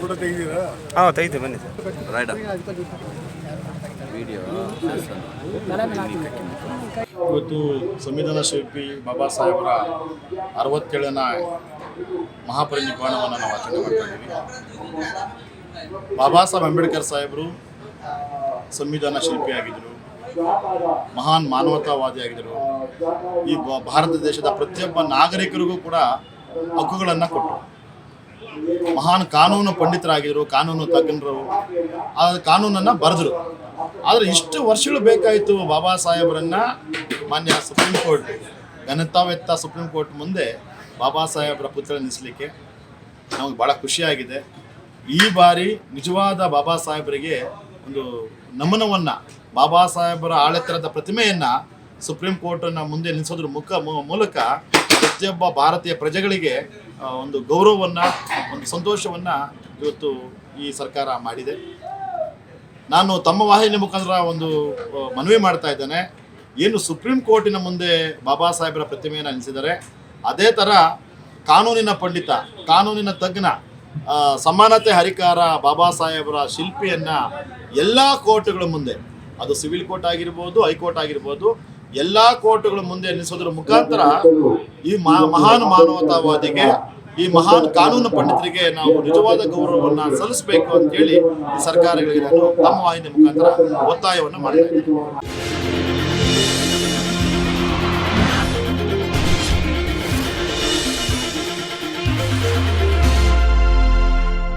Photo ತೆಗೆದೀರಾ ಹಾಂ ತೆಗಿತೀವಿ ಬನ್ನಿ ಸರ್. ರೈಟ್ ವಿಡಿಯೋ ಇವತ್ತು ಸಂವಿಧಾನ ಶಿಲ್ಪಿ ಬಾಬಾ ಸಾಹೇಬರ ಅರವತ್ತೇಳನ ಮಹಾಪರಿನಿರ್ವಾಣವನ್ನು ನಾವು ಆಚರಣೆ ಮಾಡ್ತಾ ಇದ್ದೀವಿ. ಬಾಬಾ ಸಾಹೇಬ್ ಅಂಬೇಡ್ಕರ್ ಸಾಹೇಬರು ಸಂವಿಧಾನ ಶಿಲ್ಪಿಯಾಗಿದ್ದರು. ಮಹಾನ್ ಮಾನವತಾವಾದಿಯಾಗಿದ್ದರು. ಈ ಭಾರತ ದೇಶದ ಪ್ರತಿಯೊಬ್ಬ ನಾಗರಿಕರಿಗೂ ಕೂಡ ಹಕ್ಕುಗಳನ್ನು ಕೊಟ್ಟರು. ಮಹಾನ್ ಕಾನೂನು ಪಂಡಿತರಾಗಿದ್ದರು ಕಾನೂನು ತಜ್ಞರು. ಆ ಕಾನೂನನ್ನು ಬರೆದರು. ಆದರೆ ಇಷ್ಟು ವರ್ಷಗಳು ಬೇಕಾಯಿತು ಬಾಬಾ ಸಾಹೇಬರನ್ನ ಮಾನ್ಯ ಸುಪ್ರೀಂ ಕೋರ್ಟ್, ಘನತಾವೆತ್ತ ಸುಪ್ರೀಂ ಕೋರ್ಟ್ ಮುಂದೆ ಬಾಬಾ ಸಾಹೇಬರ ಪುತ್ರ ನಿಲ್ಲಿಸಲಿಕ್ಕೆ ನಮಗೆ ಭಾಳ ಖುಷಿಯಾಗಿದೆ. ಈ ಬಾರಿ ನಿಜವಾದ ಬಾಬಾ ಸಾಹೇಬರಿಗೆ ಒಂದು ನಮನವನ್ನು, ಬಾಬಾ ಸಾಹೇಬರ ಆಳೆತ್ತರದ ಪ್ರತಿಮೆಯನ್ನು ಸುಪ್ರೀಂ ಕೋರ್ಟನ್ನು ಮುಂದೆ ನಿಲ್ಲಿಸೋದ್ರ ಮುಖ ಮೂಲಕ ಪ್ರತಿಯೊಬ್ಬ ಭಾರತೀಯ ಪ್ರಜೆಗಳಿಗೆ ಒಂದು ಗೌರವವನ್ನು, ಒಂದು ಸಂತೋಷವನ್ನು ಇವತ್ತು ಈ ಸರ್ಕಾರ ಮಾಡಿದೆ. ನಾನು ತಮ್ಮ ವಾಹಿನಿ ಮುಖಾಂತರ ಒಂದು ಮನವಿ ಮಾಡ್ತಾ ಇದ್ದೇನೆ. ಏನು ಸುಪ್ರೀಂ ಕೋರ್ಟಿನ ಮುಂದೆ ಬಾಬಾ ಸಾಹೇಬರ ಪ್ರತಿಮೆಯನ್ನು ನಿಲ್ಲಿಸಿದರೆ ಅದೇ ಥರ ಕಾನೂನಿನ ಪಂಡಿತ, ಕಾನೂನಿನ ತಜ್ಞ ಸಮಾನತೆ ಹರಿಕಾರ ಬಾಬಾ ಸಾಹೇಬರ ಶಿಲ್ಪಿಯನ್ನ ಎಲ್ಲ ಕೋರ್ಟ್ಗಳ ಮುಂದೆ, ಅದು ಸಿವಿಲ್ ಕೋರ್ಟ್ ಆಗಿರ್ಬೋದು, ಹೈಕೋರ್ಟ್ ಆಗಿರ್ಬೋದು ಎಲ್ಲ ಕೋರ್ಟ್ಗಳ ಮುಂದೆ ನಿಲ್ಲಿಸೋದ್ರ ಮುಖಾಂತರ ಈ ಮಹಾನ್ ಮಾನವತಾವಾದಿಗೆ, ಈ ಮಹಾನ್ ಕಾನೂನು ಪಂಡಿತರಿಗೆ ನಾವು ನಿಜವಾದ ಗೌರವವನ್ನು ಸಲ್ಲಿಸಬೇಕು ಅಂತೇಳಿ ಈ ಸರ್ಕಾರಗಳಿಗೆ ನಾನು ತಮ್ಮ ವಾಹಿನಿ ಮುಖಾಂತರ ಒತ್ತಾಯವನ್ನು ಮಾಡ್ತಾ ಇದ್ದೀನಿ.